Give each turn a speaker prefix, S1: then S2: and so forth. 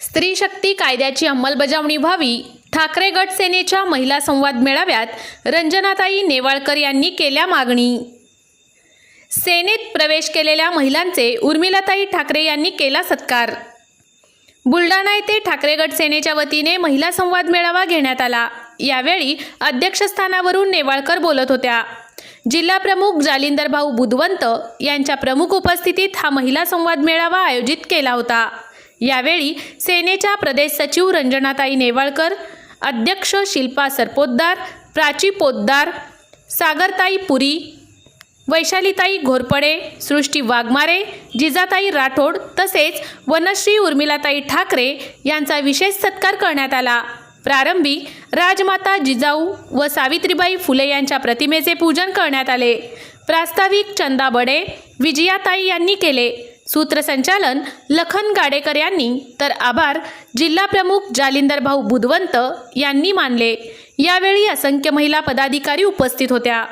S1: स्त्री शक्ती कायद्याची अंमलबजावणी व्हावी ठाकरे गट सेनेच्या महिला संवाद मेळाव्यात रंजनाताई नेवाळकर यांनी केल्या मागणी. सेनेत प्रवेश केलेल्या महिलांचे उर्मिलाताई ठाकरे यांनी केला सत्कार. बुलढाणा येथे ठाकरे गट सेनेच्या वतीने महिला संवाद मेळावा घेण्यात आला. यावेळी अध्यक्षस्थानावरून नेवाळकर बोलत होत्या. जिल्हा प्रमुख जालिंदर भाऊ बुधवंत यांच्या प्रमुख उपस्थितीत हा महिला संवाद मेळावा आयोजित केला होता. यावेळी सेनेच्या प्रदेश सचिव रंजनाताई नेवाळकर अध्यक्ष शिल्पा सरपोतदार प्राची पोतदार सागरताई पुरी वैशालीताई घोरपडे सृष्टी वाघमारे जिजाताई राठोड तसेच वनश्री उर्मिलाताई ठाकरे यांचा विशेष सत्कार करण्यात आला. प्रारंभी राजमाता जिजाऊ व सावित्रीबाई फुले यांच्या प्रतिमेचे पूजन करण्यात आले. प्रास्ताविक चंदा बडे विजयाताई यांनी केले. सूत्रसंचालन लखन गाडेकर यांनी. तर आभार जिल्हा प्रमुख जालिंदर भाऊ बुधवंत यांनी मानले. यावेळी असंख्य महिला पदाधिकारी उपस्थित होत्या.